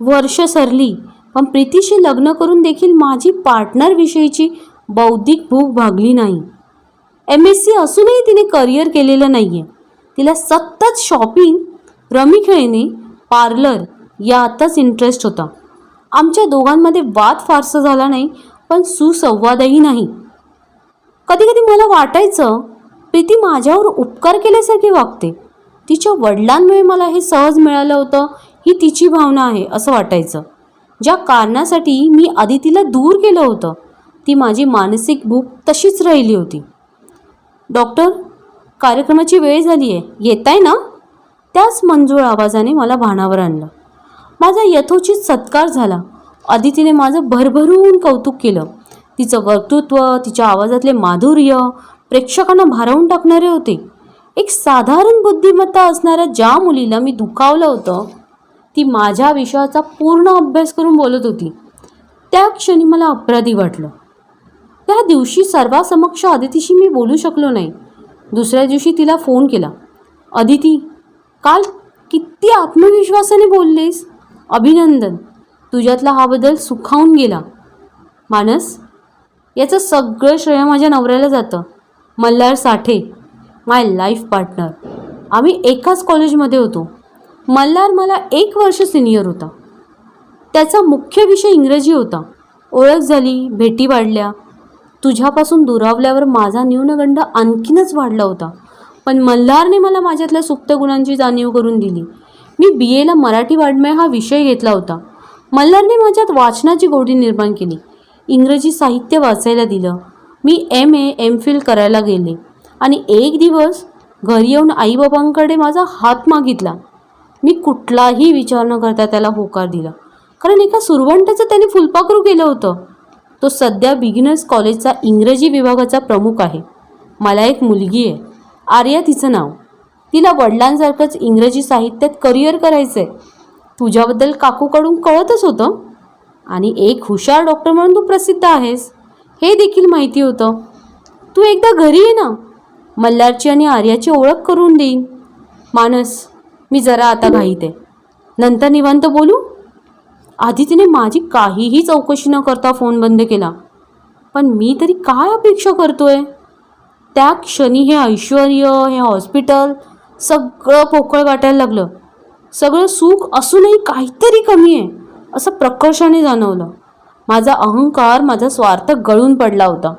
वर्ष सरली. पण प्रीतीशी लग्न करून देखील माझी पार्टनरविषयीची बौद्धिक भूक भागली नाही. एम एस सी असूनही तिने करिअर केलेलं नाही आहे तिला सतत शॉपिंग रमी खेळणे पार्लर यातच इंटरेस्ट होता. आमच्या दोघांमध्ये वाद फारसा झाला नाही पण सुसंवादही नाही. कधी कधी मला वाटायचं प्रीती माझ्यावर उपकार केल्यासारखी वागते. तिच्या वडिलांमुळे मला हे सहज मिळालं होतं ही तिची भावना आहे असं वाटायचं. ज्या कारणासाठी मी आदितीला दूर केलं होतं ती माझी मानसिक भूक तशीच राहिली होती. डॉक्टर कार्यक्रमाची वेळ झाली आहे येत आहे ना? त्याच मंजूळ आवाजाने मला भानावर आणलं. माझा यथोचित सत्कार झाला. अदितीने माझं भरभरून कौतुक केलं. तिचं वक्तृत्व तिच्या आवाजातले माधुर्य प्रेक्षकांना भारावून टाकणारे होते. एक साधारण बुद्धिमत्ता असणाऱ्या ज्या मुलीला मी दुखावलं होतं ती माझ्या विषयाचा पूर्ण अभ्यास करून बोलत होती. त्या क्षणी मला अपराधी वाटलं. त्या दिवशी सर्वासमक्ष अदितीशी मी बोलू शकलो नाही. दुसऱ्या दिवशी तिला फोन केला. अदिती काल किती आत्मविश्वासाने बोललेस? अभिनंदन. तुझ्यातला हा बदल सुखावून गेला. मानस याचं सगळं श्रेय माझ्या नवऱ्याला जातं. Malhar Sathe my life partner. आम्ही एकाच कॉलेजमध्ये होतो. मल्हार मला एक वर्ष सिनियर होता. त्याचा मुख्य विषय इंग्रजी होता. ओळख झाली भेटी वाढल्या. तुझ्यापासून दुरावल्यावर माझा न्यूनगंड आणखीनच वाढला होता. पण मल्हारने मला माझ्यातल्या सुप्त गुणांची जाणीव करून दिली. मी बी एला मराठी वाड्मय हा विषय घेतला होता. मल्हारने माझ्यात वाचनाची गोडी निर्माण केली. इंग्रजी साहित्य वाचायला दिलं. मी एम ए एम फिल करायला गेले. आणि एक दिवस घरी येऊन आईबाबांकडे माझा हात मागितला. मी कुठलाही विचार न करता त्याला होकार दिला. कारण एका सुरवंटाचं त्याने फुलपाखरू केलं होतं. तो सध्या बिगिनर्स कॉलेजचा इंग्रजी विभागाचा प्रमुख आहे. मला एक मुलगी आहे. आर्या तिचं नाव. तिला वडिलांसारखंच इंग्रजी साहित्यात करिअर करायचं आहे तुझ्याबद्दल काकूकडून कळतच होतं. आणि एक हुशार डॉक्टर म्हणून तू प्रसिद्ध आहेस. हे देखील माहिती होतं. तू एकदा घरी ये ना. मल्हारची आणि आर्याची ओळख करून देईन. मानस मी जरा आता घाईत आहे. नंतर निवांत बोलू? आधी तिने माझी काहीही चौकशी न करता फोन बंद केला. पण मी तरी काय अपेक्षा करतोय? त्या क्षणी हे ऐश्वर हे हॉस्पिटल सगळं पोकळ वाटायला लागलं. सगळं सुख असूनही काहीतरी कमी आहे असं प्रकर्षाने जाणवलं. माझा अहंकार माझा स्वार्थ गळून पडला होता.